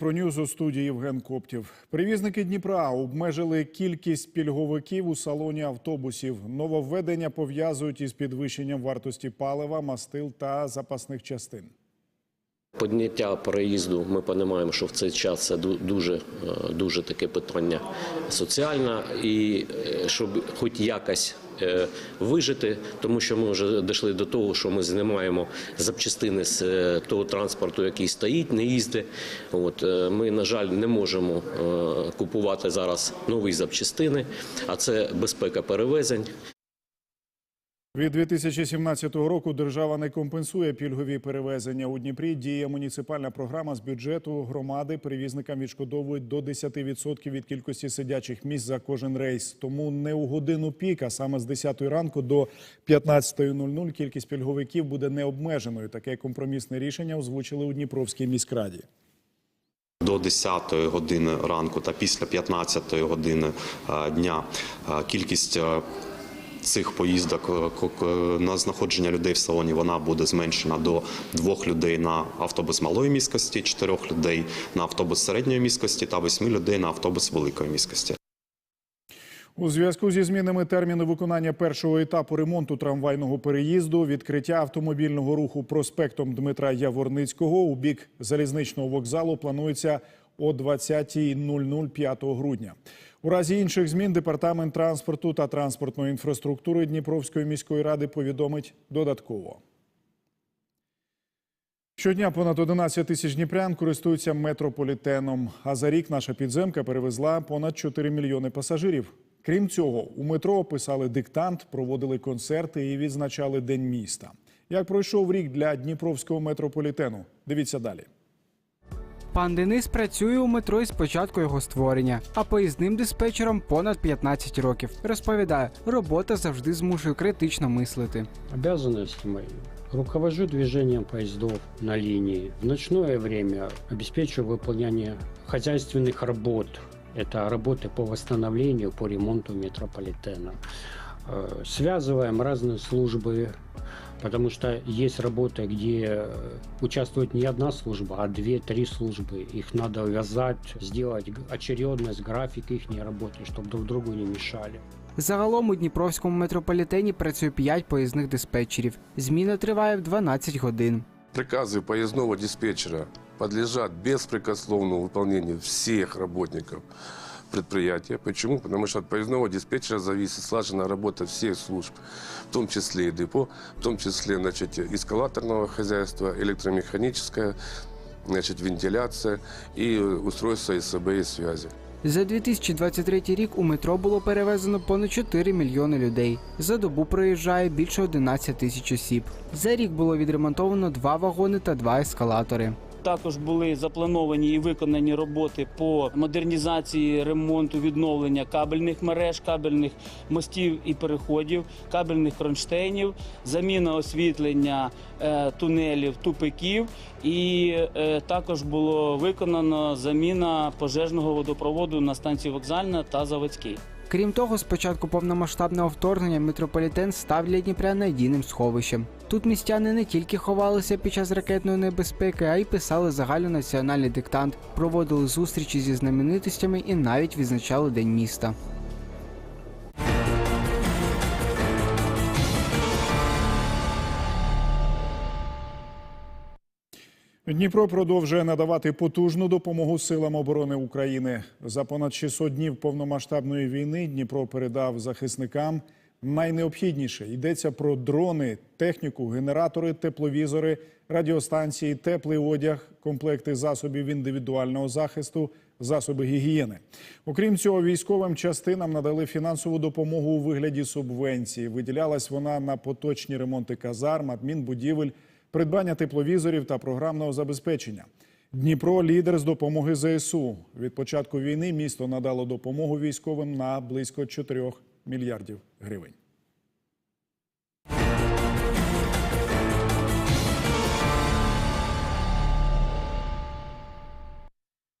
Про ньюз у студії Євген Коптів. Перевізники Дніпра обмежили кількість пільговиків у салоні автобусів. Нововведення пов'язують із підвищенням вартості палива, мастил та запасних частин. Підняття переїзду, ми розуміємо, що в цей час це ду- дуже, е, дуже таке питання соціальне, і е, щоб хоч якось вижити, тому що ми вже дійшли до того, що ми знімаємо запчастини з е, того транспорту, який стоїть, не їздить. От е, ми, на жаль, не можемо е, купувати зараз нові запчастини, а це безпека перевезень. Від 2017 року держава не компенсує пільгові перевезення у Дніпрі. Діє муніципальна програма з бюджету громади. Перевізникам відшкодовують до 10% від кількості сидячих місць за кожен рейс. Тому не у годину пік, а саме з 10 ранку до 15.00 кількість пільговиків буде необмеженою. Таке компромісне рішення озвучили у Дніпровській міськраді. До 10 години ранку та після 15 години е, дня е, кількість е, цих поїздок е, на знаходження людей в салоні вона буде зменшена до двох людей на автобус малої міськості, чотирьох людей на автобус середньої міськості та восьми людей на автобус великої міськості. У зв'язку зі змінами терміну виконання першого етапу ремонту трамвайного переїзду, відкриття автомобільного руху проспектом Дмитра Яворницького у бік залізничного вокзалу планується о 20.00 5 грудня. У разі інших змін департамент транспорту та транспортної інфраструктури Дніпровської міської ради повідомить додатково. Щодня понад 11 тисяч дніпрян користуються метрополітеном. А за рік наша підземка перевезла понад 4 мільйони пасажирів. Крім цього, у метро писали диктант, проводили концерти і відзначали День міста. Як пройшов рік для Дніпровського метрополітену? Дивіться далі. Пан Денис працює у метро із початку його створення, а поїзним диспетчером понад 15 років. Розповідає, робота завжди змушує критично мислити. Обязанности мои. Руковожу движением поездов на линии. В ночное время обеспечиваю выполнение хозяйственных работ. Это работы по восстановлению, по ремонту метрополитена. Э, Связываем разные службы, потому что есть работы, где э, участвует не одна служба, а две-три службы. Их надо увязать, сделать г- очередность, график их работы, чтобы друг другу не мешали. Загалом у Дніпровському метрополітені працює 5 поїзних диспетчерів. Зміна триває в 12 годин. Приказы поездного диспетчера подлежат беспрекословному выполнению всех работников предприятия. Почему? Потому что от поездного диспетчера зависит слаженная работа всех служб, в том числе и депо, в том числе значит, эскалаторного хозяйства, электромеханическое, значит, вентиляция и устройство СБ и связи. За 2023 рік у метро було перевезено понад 4 мільйони людей. За добу проїжджає більше 11 тисяч осіб. За рік було відремонтовано два вагони та два ескалатори. Також були заплановані і виконані роботи по модернізації, ремонту, відновлення кабельних мереж, кабельних мостів і переходів, кабельних кронштейнів, заміна освітлення е, тунелів, тупиків. І е, також було виконано заміна пожежного водопроводу на станції вокзальна та заводській. Крім того, з початку повномасштабного вторгнення метрополітен став для Дніпря надійним сховищем. Тут містяни не тільки ховалися під час ракетної небезпеки, а й писали загальнонаціональний диктант, проводили зустрічі зі знаменитостями і навіть відзначали День міста. Дніпро продовжує надавати потужну допомогу силам оборони України. За понад 600 днів повномасштабної війни Дніпро передав захисникам найнеобхідніше. Йдеться про дрони, техніку, генератори, тепловізори, радіостанції, теплий одяг, комплекти засобів індивідуального захисту, засоби гігієни. Окрім цього, військовим частинам надали фінансову допомогу у вигляді субвенції. Виділялась вона на поточні ремонти казарм, адмінбудівель, придбання тепловізорів та програмного забезпечення. Дніпро лідер з допомоги ЗСУ. Від початку війни місто надало допомогу військовим на близько 4 мільярдів гривень.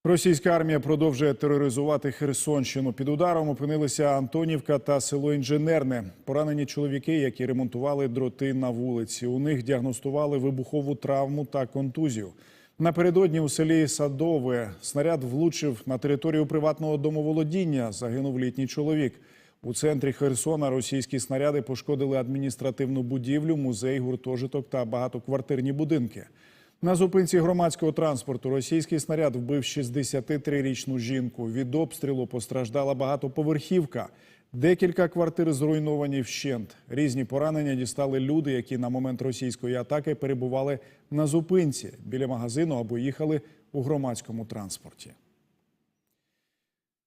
Російська армія продовжує тероризувати Херсонщину. Під ударом опинилися Антонівка та село Інженерне. Поранені чоловіки, які ремонтували дроти на вулиці. У них діагностували вибухову травму та контузію. Напередодні у селі Садове снаряд влучив на територію приватного домоволодіння. Загинув літній чоловік. У центрі Херсона російські снаряди пошкодили адміністративну будівлю, музей, гуртожиток та багатоквартирні будинки. На зупинці громадського транспорту російський снаряд вбив 63-річну жінку. Від обстрілу постраждала багатоповерхівка. Декілька квартир зруйновані вщент. Різні поранення дістали люди, які на момент російської атаки перебували на зупинці біля магазину або їхали у громадському транспорті.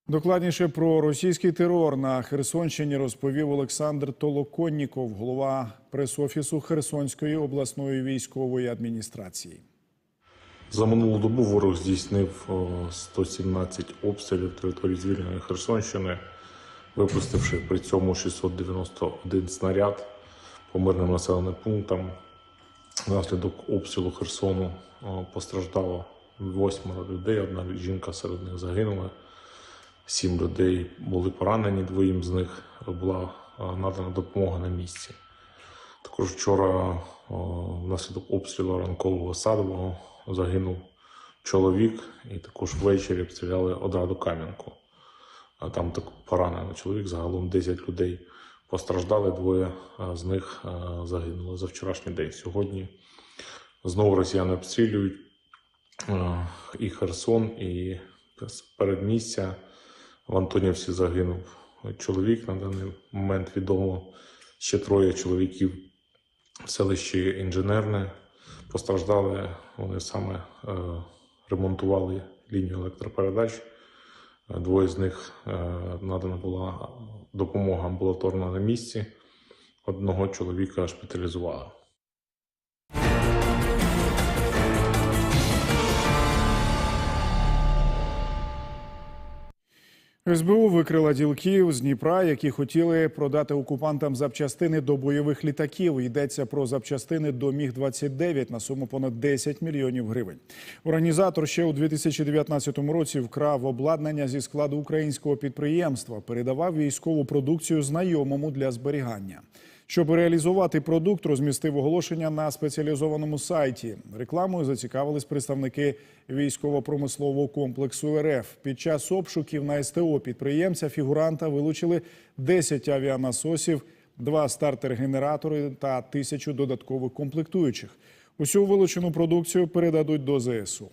Докладніше про російський терор на Херсонщині розповів Олександр Толоконніков, голова прес-офісу Херсонської обласної військової адміністрації. За минулу добу ворог здійснив о, 117 обстрілів території звільненої Херсонщини, випустивши при цьому 691 снаряд по мирним населеним пунктам. Внаслідок обстрілу Херсону постраждало восьмеро людей, одна жінка серед них загинула. Сім людей були поранені, двоїм з них була е, надана допомога на місці. Також вчора внаслідок обстрілу ранкового садового загинув чоловік, і також ввечері обстріляли одраду Кам'янку. Там так поранений чоловік. Загалом 10 людей постраждали, двоє е, з них е, загинули за вчорашній день. Сьогодні знову росіяни обстрілюють е, і Херсон, і передмістя. В Антонівці загинув чоловік. На даний момент відомо ще троє чоловіків в селищі Інженерне. Постраждали вони саме е, ремонтували лінію електропередач. Двоє з них е, надана була допомога амбулаторна на місці. Одного чоловіка шпиталізували. СБУ викрила ділків з Дніпра, які хотіли продати окупантам запчастини до бойових літаків. Йдеться про запчастини до Міг 29 на суму понад 10 мільйонів гривень. Організатор ще у 2019 році вкрав обладнання зі складу українського підприємства, передавав військову продукцію знайомому для зберігання. Щоб реалізувати продукт, розмістив оголошення на спеціалізованому сайті. Рекламою зацікавились представники військово-промислового комплексу РФ. Під час обшуків на СТО підприємця фігуранта вилучили 10 авіанасосів, два стартер-генератори та тисячу додаткових комплектуючих. Усю вилучену продукцію передадуть до ЗСУ.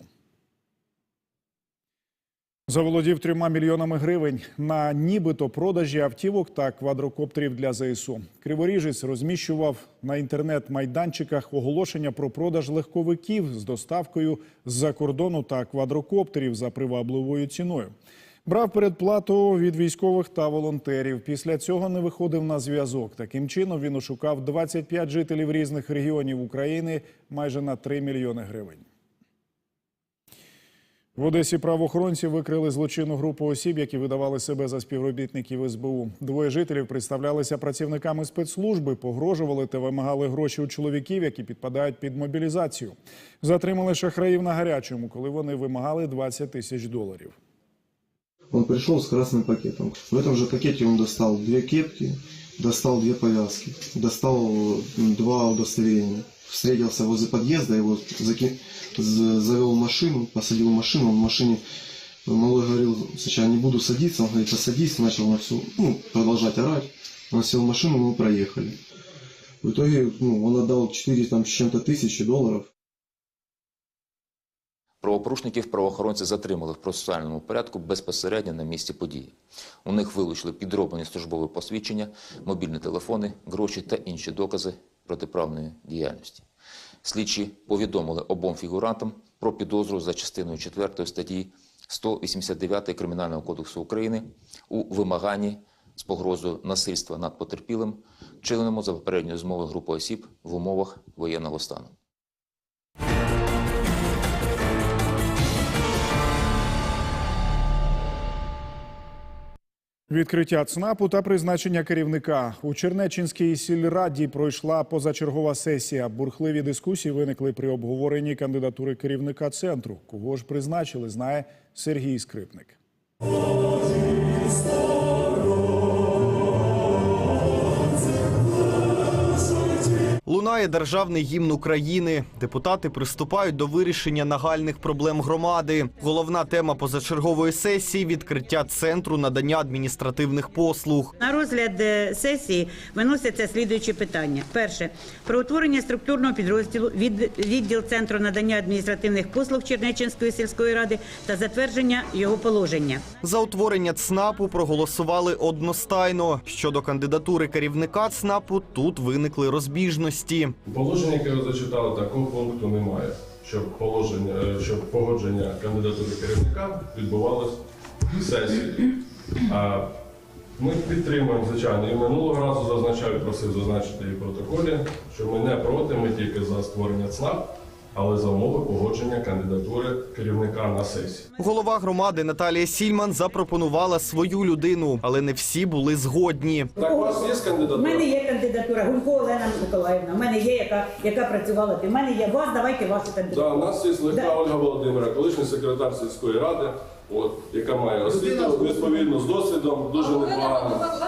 Заволодів трьома мільйонами гривень на нібито продажі автівок та квадрокоптерів для ЗСУ. Криворіжець розміщував на інтернет-майданчиках оголошення про продаж легковиків з доставкою з-за кордону та квадрокоптерів за привабливою ціною. Брав передплату від військових та волонтерів. Після цього не виходив на зв'язок. Таким чином він ошукав 25 жителів різних регіонів України майже на 3 мільйони гривень. В Одесі правоохоронці викрили злочинну групу осіб, які видавали себе за співробітників СБУ. Двоє жителів представлялися працівниками спецслужби, погрожували та вимагали гроші у чоловіків, які підпадають під мобілізацію. Затримали шахраїв на гарячому, коли вони вимагали 20 тисяч доларів. Он пришел с красным пакетом. В этом же пакете он достал две кепки, достал две повязки, достал м, два удостоверения Встретился возле подъезда, его заки... з- завел в машину, посадил в машину, он в машине малой говорил, сначала не буду садиться, он говорит, посадись, начал на всю, ну, продолжать орать. Он сел в машину, мы проехали. В итоге ну, он отдал 4 там, с чем-то тысячи долларов. Правопорушників правоохоронці затримали в процесуальному порядку безпосередньо на місці події. У них вилучили підроблені службові посвідчення, мобільні телефони, гроші та інші докази протиправної діяльності. Слідчі повідомили обом фігурантам про підозру за частиною 4 статті 189 Кримінального кодексу України у вимаганні з погрозою насильства над потерпілим, вчиненому за попередньою змовою групи осіб в умовах воєнного стану. Відкриття ЦНАПу та призначення керівника у Чернечинській сільраді пройшла позачергова сесія. Бурхливі дискусії виникли при обговоренні кандидатури керівника центру. Кого ж призначили, знає Сергій Скрипник. Лунає державний гімн України. Депутати приступають до вирішення нагальних проблем громади. Головна тема позачергової сесії відкриття центру надання адміністративних послуг. На розгляд е, сесії виносяться слідуючі питання. Перше про утворення структурного підрозділу від відділ центру надання адміністративних послуг Чернеччинської сільської ради та затвердження його положення. За утворення ЦНАПу проголосували одностайно. Щодо кандидатури керівника ЦНАПу, тут виникли розбіжності. Положення, яке ви зачитали, такого пункту немає, щоб положення, е, щоб погодження кандидатури керівника відбувалось в сесії. А ми підтримуємо, звичайно, і минулого разу зазначав і просив зазначити і в протоколі, що ми не проти, ми тільки за створення ЦНАП, але за умови погодження кандидатури керівника на сесії. Голова громади Наталія Сільман запропонувала свою людину, але не всі були згодні. Так, у вас є У кандидатура? мене є кандидатура Гунько Олена Миколаївна. У мене є яка, яка працювала. У мене є вас. Давайте вашу Да, кандидатуру. у нас є легка Да. Ольга Володимира, колишній секретар сільської ради, от, яка має освіту відповідно з досвідом, дуже непогано. Олена.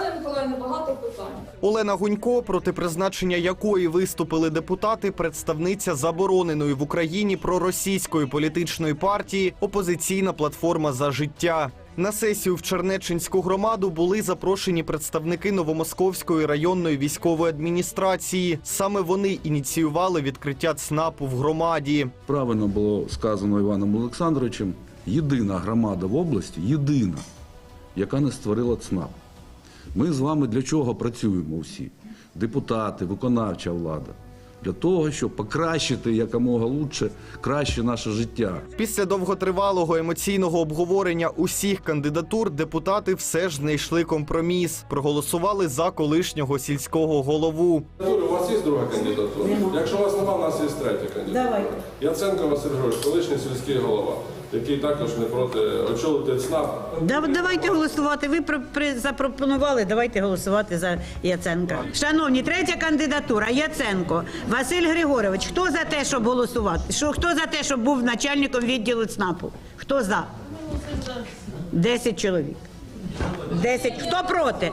Олена Гунько, проти призначення якої виступили депутати, представниця забороненої в Україні проросійської політичної партії Опозиційна платформа за життя. На сесію в Чернеччинську громаду були запрошені представники Новомосковської районної військової адміністрації. Саме вони ініціювали відкриття ЦНАПу в громаді. Правильно було сказано Іваном Олександровичем, єдина громада в області, єдина, яка не створила ЦНАП. Ми з вами для чого працюємо всі? Депутати, виконавча влада. Для того, щоб покращити якомога лучше, краще наше життя. Після довготривалого емоційного обговорення усіх кандидатур депутати все ж знайшли компроміс. Проголосували за колишнього сільського голову. У вас є друга кандидатура? Якщо у вас немає, у нас є третя кандидатура. Давайте. Яценко Василь Григорович, колишній сільський голова, який також не проти очолити ЦНАП. Да, давайте голосувати. Ви про- при- запропонували. Давайте голосувати за Яценка. Шановні, третя кандидатура Яценко Василь Григорович. Хто за те, щоб голосувати? Що хто за те, щоб був начальником відділу ЦНАПу? Хто за? Десять чоловік. Десять. Хто проти?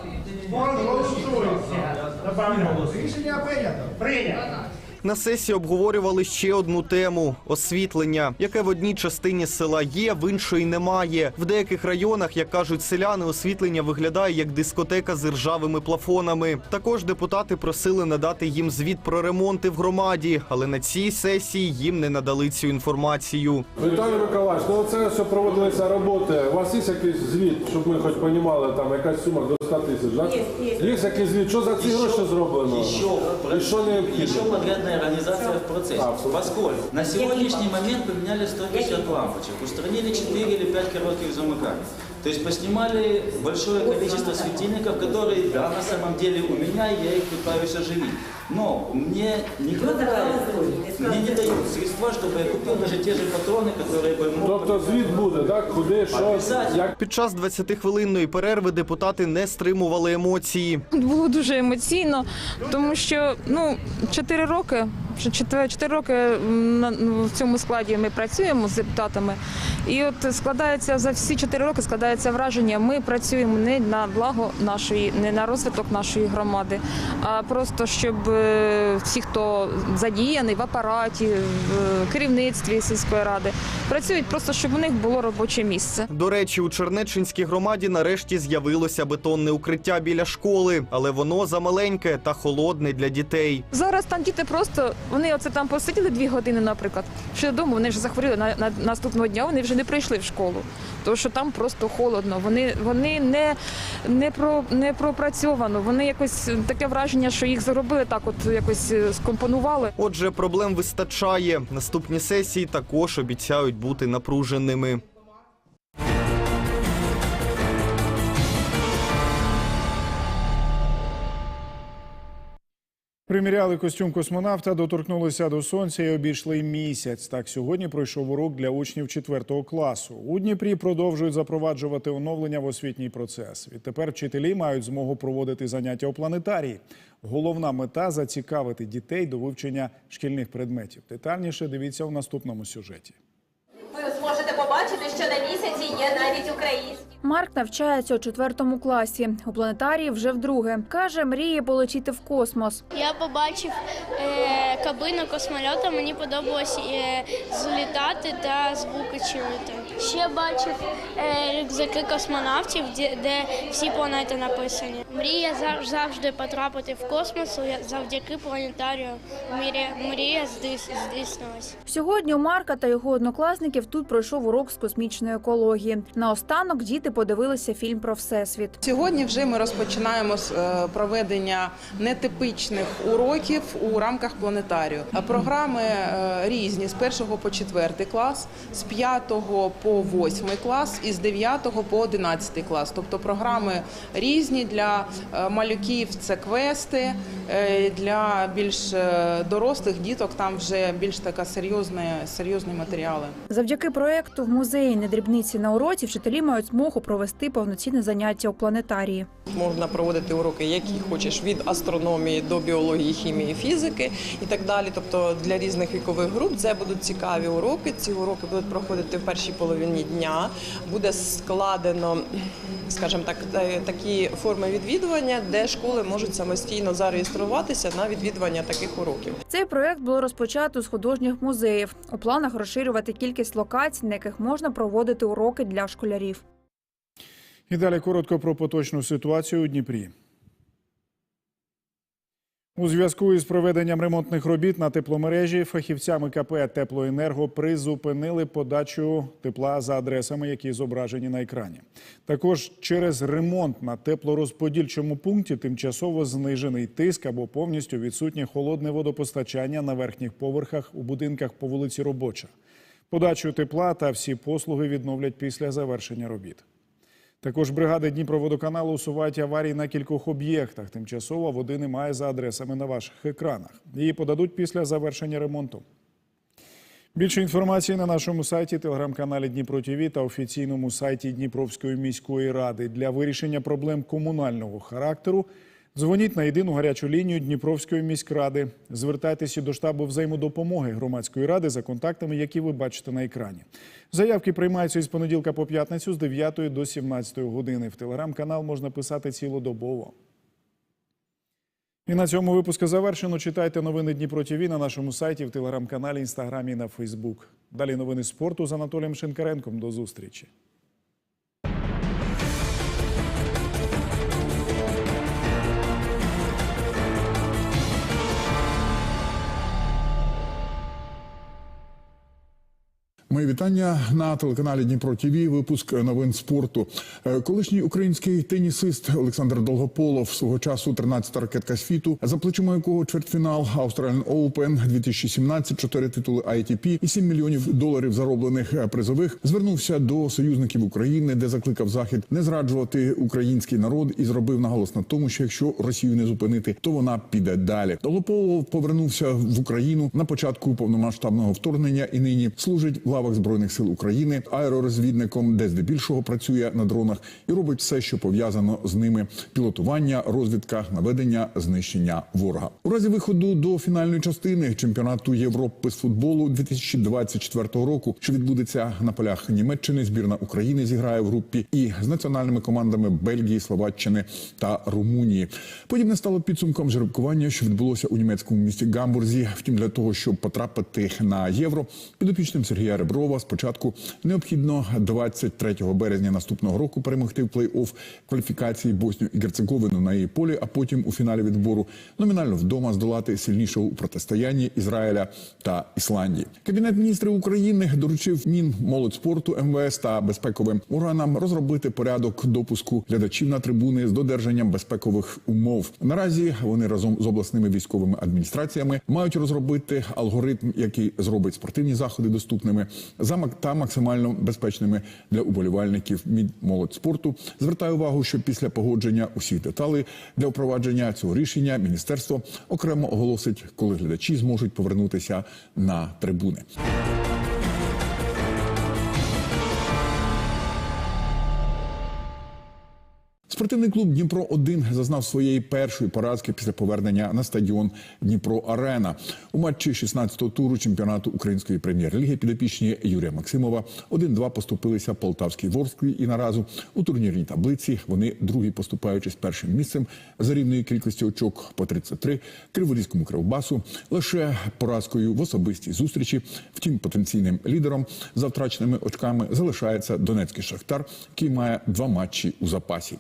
На сесії обговорювали ще одну тему освітлення, яке в одній частині села є, в іншої немає. В деяких районах, як кажуть селяни, освітлення виглядає як дискотека з ржавими плафонами. Також депутати просили надати їм звіт про ремонти в громаді, але на цій сесії їм не надали цю інформацію. Віталій Миколаївич, ну це все проводилися роботи. У вас є якийсь звіт, щоб ми хоч розуміли, там якась сума до 100 тисяч, так? Є, є. Є якийсь звіт, що за ці гроші зроблено? І що необхідно? подрядная в процессе. А, в смысле? Поскольку на сегодняшний момент поменяли 150 лампочек, устранили 4 или 5 коротких замыканий. То есть поснимали большое количество светильников, которые, да, на самом деле у меня, я их пытаюсь оживить. Но мне не хватает, мне не дают средства, чтобы я купил даже те же патроны, которые бы мог... Тобто звіт буде, так? Куди, що, Обязательно. як? Під час 20-хвилинної перерви депутати не стримували емоції. Було дуже емоційно, тому що ну 4 роки, вже 4, 4 роки в цьому складі ми працюємо з депутатами. І от складається за всі 4 роки складається враження, ми працюємо не на благо нашої, не на розвиток нашої громади, а просто щоб е, всі, хто задіяний в апараті, в керівництві сільської ради, працюють просто, щоб у них було робоче місце. До речі, у Чернеччинській громаді нарешті з'явилося бетонне укриття біля школи, але воно замаленьке та холодне для дітей. Зараз там діти просто вони оце там посиділи дві години, наприклад. Що додому вони вже захворіли на, на наступного дня. Вони вже не прийшли в школу, тому що там просто холодно. Вони вони не, не про не пропрацьовано. Вони якось таке враження, що їх заробили так, от якось е, скомпонували. Отже, проблем вистачає. Наступні сесії також обіцяють бути напруженими. Приміряли костюм космонавта, доторкнулися до сонця і обійшли місяць. Так сьогодні пройшов урок для учнів 4 класу. У Дніпрі продовжують запроваджувати оновлення в освітній процес. Відтепер вчителі мають змогу проводити заняття у планетарії. Головна мета зацікавити дітей до вивчення шкільних предметів. Детальніше дивіться у наступному сюжеті. Ви зможете побачити, що на місяці є навіть українські. Марк навчається у четвертому класі. У планетарії вже вдруге. Каже, мріє полетіти в космос. Я побачив е, кабину космольота, мені подобалось е, злітати та звуки чути. Ще бачив е, рюкзаки космонавтів, де, де всі планети написані. Мрія зав- завжди потрапити в космос завдяки планетарію. Мрія, мрія здійснилась. Сьогодні у Марка та його однокласників тут пройшов урок з космічної екології. Наостанок діти подивилися фільм про всесвіт. Сьогодні вже ми розпочинаємо з е, проведення нетипичних уроків у рамках планетарію. А Програми е, різні з 1 по 4 клас, з 5 по 8 клас і з 9 по 11 клас. Тобто програми різні для е, малюків це квести, е, для більш е, дорослих діток там вже більш така серйозна, серйозні матеріали. Завдяки проекту в музеї недрібниці на уроці вчителі мають змогу провести повноцінне заняття у планетарії. Можна проводити уроки, які хочеш від астрономії до біології, хімії, фізики і так далі. Тобто для різних вікових груп це будуть цікаві уроки. Ці уроки будуть проходити в першій половині дня. Буде складено, скажімо так, е, такі форми відвідування, де школи можуть самостійно зареєструватися на відвідування таких уроків. Цей проект було розпочато з художніх музеїв. У планах розширювати кількість локацій, на яких можна проводити уроки для школярів. І далі коротко про поточну ситуацію у Дніпрі. У зв'язку із проведенням ремонтних робіт на тепломережі фахівцями КП Теплоенерго призупинили подачу тепла за адресами, які зображені на екрані. Також через ремонт на теплорозподільчому пункті тимчасово знижений тиск або повністю відсутнє холодне водопостачання на верхніх поверхах у будинках по вулиці Робоча. Подачу тепла та всі послуги відновлять після завершення робіт. Також бригади Дніпроводоканалу усувають аварії на кількох об'єктах. Тимчасово води немає за адресами на ваших екранах. Її подадуть після завершення ремонту. Більше інформації на нашому сайті, телеграм-каналі Дніпро ТІВІ та офіційному сайті Дніпровської міської ради. Для вирішення проблем комунального характеру дзвоніть на єдину гарячу лінію Дніпровської міськради. Звертайтеся до штабу взаємодопомоги громадської ради за контактами, які ви бачите на екрані. Заявки приймаються із понеділка по п'ятницю з 9 до 17 години. В телеграм-канал можна писати цілодобово. І на цьому випуску завершено. Читайте новини Дніпро ТІВІ на нашому сайті, в телеграм-каналі, інстаграмі і на Фейсбук. Далі новини спорту з Анатолієм Шинкаренком. До зустрічі. Мої вітання на телеканалі Дніпро ТІВІ. Випуск новин спорту. Е, Колишній український тенісист Олександр Долгополов свого часу 13-та ракетка світу, за плечима якого чвертьфінал Australian Open 2017, 4 титули ITP і 7 мільйонів доларів зароблених е, призових, звернувся до союзників України, де закликав Захід не зраджувати український народ і зробив наголос на тому, що якщо Росію не зупинити, то вона піде далі. Долгополов повернувся в Україну на початку повномасштабного вторгнення і нині служить в лавах збройних сил України аеророзвідником, де здебільшого працює на дронах і робить все, що пов'язано з ними: пілотування, розвідка, наведення, знищення ворога. У разі виходу до фінальної частини чемпіонату Європи з футболу 2024 року, що відбудеться на полях Німеччини, збірна України зіграє в групі і з національними командами Бельгії, Словаччини та Румунії. Подібне стало підсумком жеребкування, що відбулося у німецькому місті Гамбурзі. Втім, для того, щоб потрапити на євро, підопічним Сергія Реброва спочатку необхідно 23 березня наступного року перемогти в плей-офф кваліфікації Боснію і Герцеговину на її полі, а потім у фіналі відбору номінально вдома здолати сильнішого у протистоянні Ізраїля та Ісландії. Кабінет міністрів України доручив мін молодь спорту МВС та безпековим органам розробити порядок допуску глядачів на трибуни з додержанням безпекових умов. Наразі вони разом з обласними військовими адміністраціями мають розробити алгоритм, який зробить спортивні заходи доступними та максимально безпечними для уболівальників молодь спорту. Звертаю увагу, що після погодження усіх деталей для впровадження цього рішення міністерство окремо оголосить, коли глядачі зможуть повернутися на трибуни. Спортивний клуб Дніпро 1 зазнав своєї першої поразки після повернення на стадіон Дніпро Арена у матчі 16-го туру чемпіонату української прем'єр-ліги. Підопічні Юрія Максимова 1-2 поступилися Полтавській Ворсклі і наразу у турнірній таблиці вони другі поступаючись першим місцем за рівною кількістю очок по 33 Криворізькому Кривбасу лише поразкою в особистій зустрічі. Втім, потенційним лідером за втраченими очками залишається Донецький Шахтар, який має два матчі у запасі.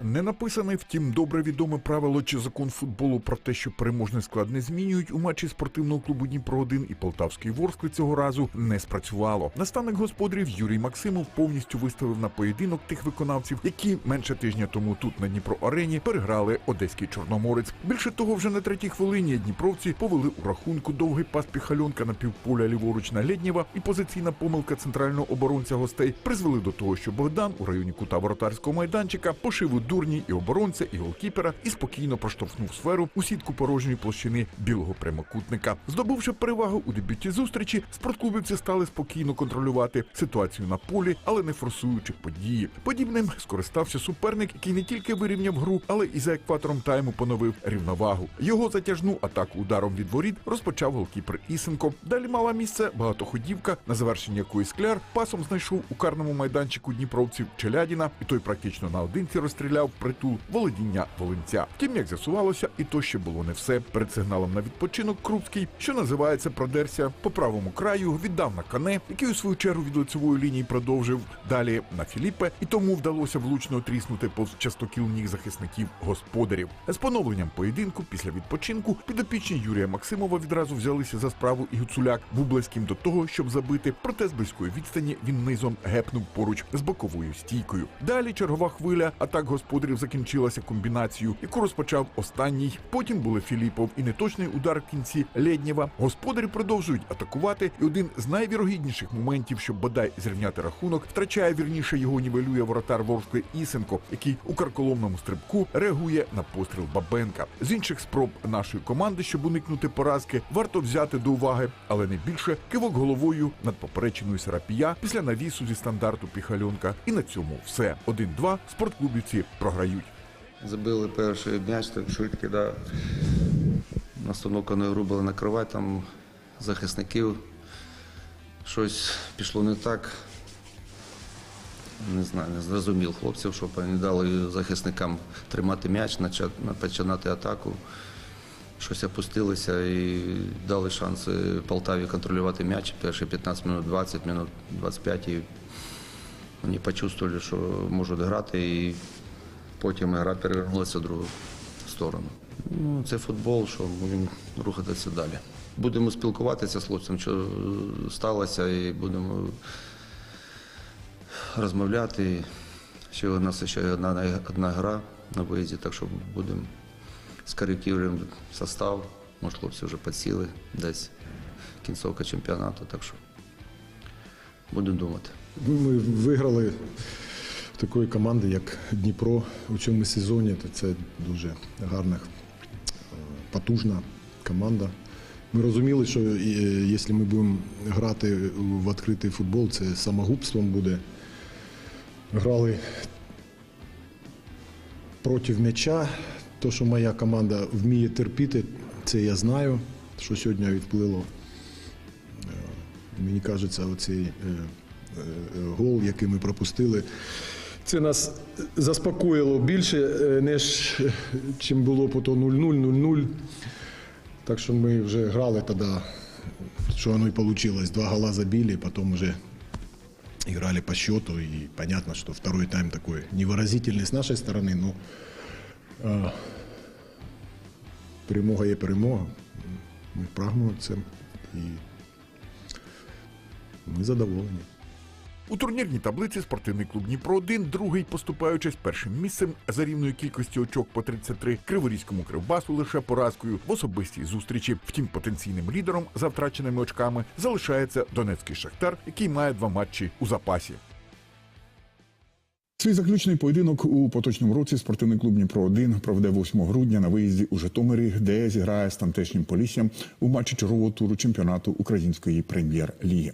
Не написане, втім, добре відоме правило чи закон футболу про те, що переможний склад не змінюють у матчі спортивного клубу Дніпро 1 і Полтавський Ворскли цього разу не спрацювало. Наставник господарів Юрій Максимов повністю виставив на поєдинок тих виконавців, які менше тижня тому тут на Дніпро Арені переграли одеський чорноморець. Більше того, вже на третій хвилині дніпровці повели у рахунку довгий пас піхальонка на півполя ліворуч на Лєднєва і позиційна помилка центрального оборонця гостей призвели до того, що Богдан у районі кута воротарського майданчика пошив дурні і оборонця, і голкіпера і спокійно проштовхнув сферу у сітку порожньої площини білого прямокутника. Здобувши перевагу у дебюті зустрічі, спортклубівці стали спокійно контролювати ситуацію на полі, але не форсуючи події. Подібним скористався суперник, який не тільки вирівняв гру, але і за екватором тайму поновив рівновагу. Його затяжну атаку ударом від воріт розпочав голкіпер Ісенко. Далі мала місце багатоходівка, на завершення якої скляр пасом знайшов у карному майданчику дніпровців Челядіна, і той практично наодинці розстріляв притул володіння волинця. Втім, як з'ясувалося, і то ще було не все. Перед сигналом на відпочинок Крупський, що називається, продерся по правому краю, віддав на кане, який у свою чергу від лицевої лінії продовжив далі на Філіппе, і тому вдалося влучно тріснути повз частокіл ніг захисників господарів. З поновленням поєдинку після відпочинку підопічні Юрія Максимова відразу взялися за справу і Гуцуляк був близьким до того, щоб забити, проте з близької відстані він низом гепнув поруч з боковою стійкою. Далі чергова хвиля атак господарів закінчилася комбінацією, яку розпочав останній. Потім були Філіпов і неточний удар в кінці Лєднєва. Господарі продовжують атакувати, і один з найвірогідніших моментів, щоб бодай зрівняти рахунок, втрачає вірніше його нівелює воротар Ворскли Ісенко, який у карколомному стрибку реагує на постріл Бабенка. З інших спроб нашої команди, щоб уникнути поразки, варто взяти до уваги, але не більше кивок головою над поперечиною Сарапія після навісу зі стандарту Піхальонка. І на цьому все. 1-2 спортклубівці програють. Забили перший м'яч, так швидко, да. Настановка не грубила накривати там захисників. Щось пішло не так. Не знаю, не зрозумів хлопців, щоб вони дали захисникам тримати м'яч, починати атаку. Щось опустилося і дали шанси Полтаві контролювати м'яч. Перші 15 минут, 20 минут, 25. І вони почувствовали, що можуть грати, і потім гра перевернулася в другу сторону. Ну, це футбол, що будемо рухатися далі. Будемо спілкуватися з хлопцем, що сталося, і будемо розмовляти. Ще у нас ще одна, одна гра на виїзді, так що будемо скоректуємо состав. Може, хлопці вже підсіли десь кінцовка чемпіонату, так що будемо думати. Ми виграли такої команди, як Дніпро у цьому сезоні. То це дуже гарна, е, потужна команда. Ми розуміли, що е, якщо ми будемо грати в відкритий футбол, це самогубством буде. Грали проти м'яча. То, що моя команда вміє терпіти, це я знаю, що сьогодні відплило. Е, Мені кажеться, оцей гол, який ми пропустили, це нас заспокоїло більше, е, ніж е, чим було по то 0-0, 0-0. Так що ми вже грали тоді, що воно і вийшло. Два гола забили, потім вже играли по счету, и понятно, что второй тайм такой невыразительный с нашей стороны, но а, перемога є перемога. Ми прагнемо цим і ми задоволені. У турнірній таблиці спортивний клуб Дніпро 1 другий поступаючись першим місцем за рівною кількістю очок по 33, Криворізькому кривбасу лише поразкою в особистій зустрічі. Втім, потенційним лідером за втраченими очками залишається Донецький Шахтар, який має два матчі у запасі. Свій заключний поєдинок у поточному році спортивний клуб Дніпро 1 проведе 8 грудня на виїзді у Житомирі, де зіграє з тамтешнім поліссям у матчі чергового туру чемпіонату української прем'єр-ліги.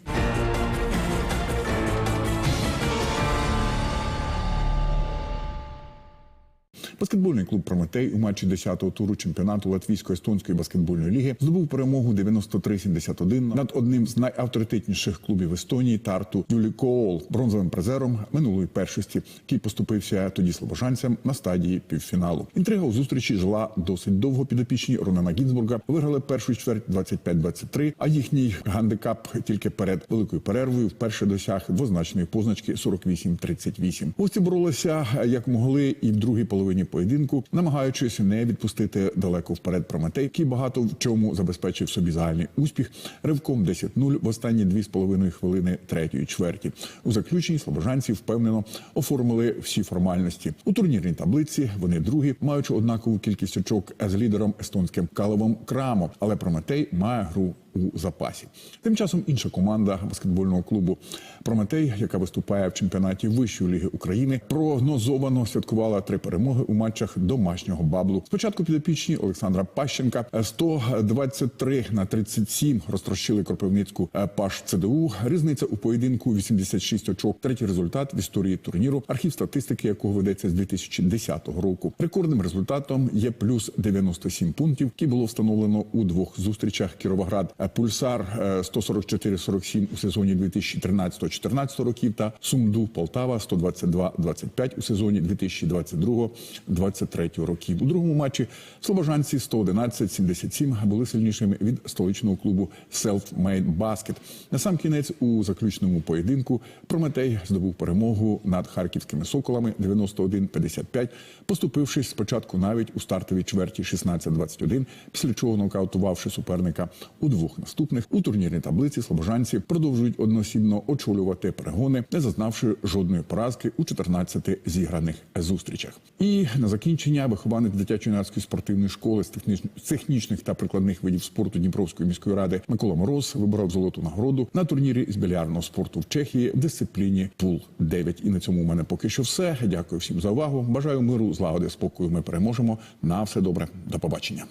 Баскетбольний клуб Прометей у матчі 10-го туру чемпіонату Латвійсько-естонської баскетбольної ліги здобув перемогу 93-71 над одним з найавторитетніших клубів Естонії Тарту Юлі Коол, бронзовим призером минулої першості, який поступився тоді слобожанцям на стадії півфіналу. Інтрига у зустрічі жила досить довго. Підопічні Ронана Гінзбурга виграли першу чверть 25-23, а їхній гандикап тільки перед великою перервою вперше досяг двозначної позначки 48-38. Гості боролися як могли і в другій половині поєдинку, намагаючись не відпустити далеко вперед Прометей, який багато в чому забезпечив собі загальний успіх ривком 10-0 в останні 2,5 хвилини третьої чверті. У заключенні слобожанці впевнено оформили всі формальності у турнірній таблиці. Вони другі, маючи однакову кількість очок з лідером естонським Каловом Крамо, але Прометей має гру у запасі. Тим часом інша команда баскетбольного клубу Прометей, яка виступає в чемпіонаті Вищої ліги України, прогнозовано святкувала три перемоги у матчах домашнього баблу. Спочатку підопічні Олександра Пащенка 123 на 37 розтрощили Кропивницьку е, Паш ЦДУ. Різниця у поєдинку 86 очок. Третій результат в історії турніру. Архів статистики, якого ведеться з 2010 року. Рекордним результатом є плюс 97 пунктів, які було встановлено у двох зустрічах Кіровоград. Е, Пульсар е, 144-47 у сезоні 2013-14 років та Сумду Полтава 122-25 у сезоні 2022-23 років. У другому матчі слобожанці 111-77 були сильнішими від столичного клубу Self-Made Basket. На сам кінець у заключному поєдинку Прометей здобув перемогу над харківськими соколами 91-55, поступившись спочатку навіть у стартовій чверті 16-21, після чого нокаутувавши суперника у двох наступних у турнірній таблиці слобожанці продовжують одноосібно очолювати перегони, не зазнавши жодної поразки у 14 зіграних зустрічах. І на закінчення вихованець дитячо-юнацької спортивної школи з техніч- з технічних та прикладних видів спорту Дніпровської міської ради Микола Мороз виборов золоту нагороду на турнірі з більярдного спорту в Чехії в дисципліні пул 9 І на цьому у мене поки що все. Дякую всім за увагу. Бажаю миру, злагоди, спокою. Ми переможемо. На все добре. До побачення.